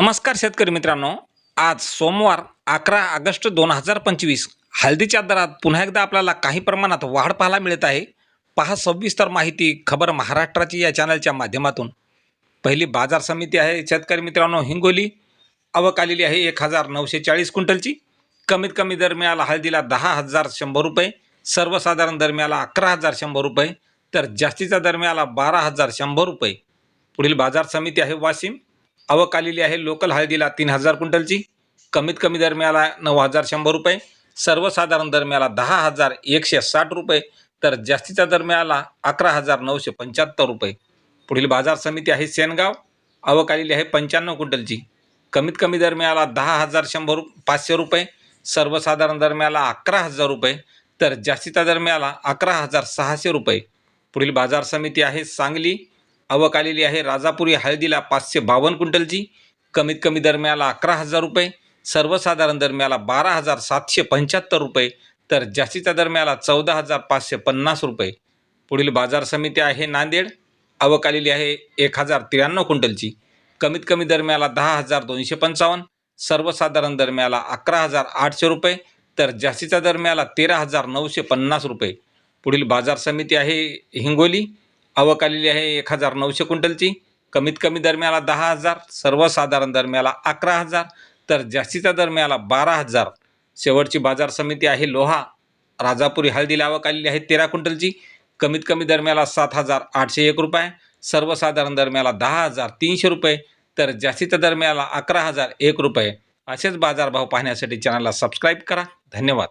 नमस्कार शेतकरी मित्रांनो. आज सोमवार अकरा ऑगस्ट दोन हजार पंचवीस. हळदीच्या दरात पुन्हा एकदा आपल्याला काही प्रमाणात वाढ पाहायला मिळत आहे. पहा सविस्तर माहिती खबर महाराष्ट्राची या चॅनलच्या माध्यमातून. पहिली बाजार समिती आहे शेतकरी मित्रांनो हिंगोली. आवक आलेली आहे एक हजार नऊशे चाळीस क्विंटलची. कमीत कमी दर मिळाला हळदीला दहा हजार शंभर रुपये. सर्वसाधारण दर मिळाला अकरा हजार शंभर रुपये. तर जास्तीचा दर मिळाला बारा हजार शंभर रुपये. पुढील बाजार समिती आहे वाशिम. आवक आलेली आहे. लोकल हळदीला तीन हजार क्विंटलची कमीत कमी दर मिळाला नऊ हजार शंभर रुपये सर्वसाधारण दर मिळाला दहा हजार एकशे साठ रुपये तर जास्तीचा दर मिळाला अकरा हजार नऊशे पंच्याहत्तर रुपये. पुढील बाजार समिती आहे सेनगाव. आवक आलेली आहे पंच्याण्णव क्विंटलची. कमीत कमी दर मिळाला दहा हजार शंभर पाचशे रुपये सर्वसाधारण दर मिळाला अकरा हजार रुपये तर जास्तीचा दर मिळाला अकरा हजार सहाशे रुपये. पुढील बाजार समिती आहे सांगली. आवक आलेली आहे. राजापुरी हळदीला पाचशे बावन्न क्विंटलची कमीत कमी दरम्याला अकरा हजार रुपये सर्वसाधारण दरम्याला बारा हजार सातशे पंच्याहत्तर रुपये तर जास्तीच्या दरम्याला चौदा हजार पाचशे पन्नास रुपये. पुढील बाजार समिती आहे नांदेड. आवक आलेली आहे एक हजार त्र्याण्णव क्विंटलची कमीत कमी दरम्याला दहा हजार दोनशे पंचावन्न सर्वसाधारण दरम्याला अकरा हजार आठशे रुपये तर जास्तीचा दरम्याला तेरा हजार नऊशे पन्नास रुपये. पुढील बाजार समिती आहे हिंगोली. आवक आलेली आहे एक हजार नऊशे क्विंटलची. कमीत कमी दर मिळाला दहा हजार सर्वसाधारण दर मिळाला अकरा हजार तर जास्तीचा दर मिळाला बारा हजार. शेवटची बाजार समिती आहे लोहा. राजापुरी हळदीला आवक आलेली आहे तेरा क्विंटलची. कमीत कमी दर मिळाला सात हजार आठशे एक रुपये सर्वसाधारण दर मिळाला दहा हजार तीनशे रुपये तर जास्तीचा दर मिळाला अकरा हजार एक रुपये. असेच बाजारभाव पाहण्यासाठी चॅनलला सबस्क्राईब करा. धन्यवाद.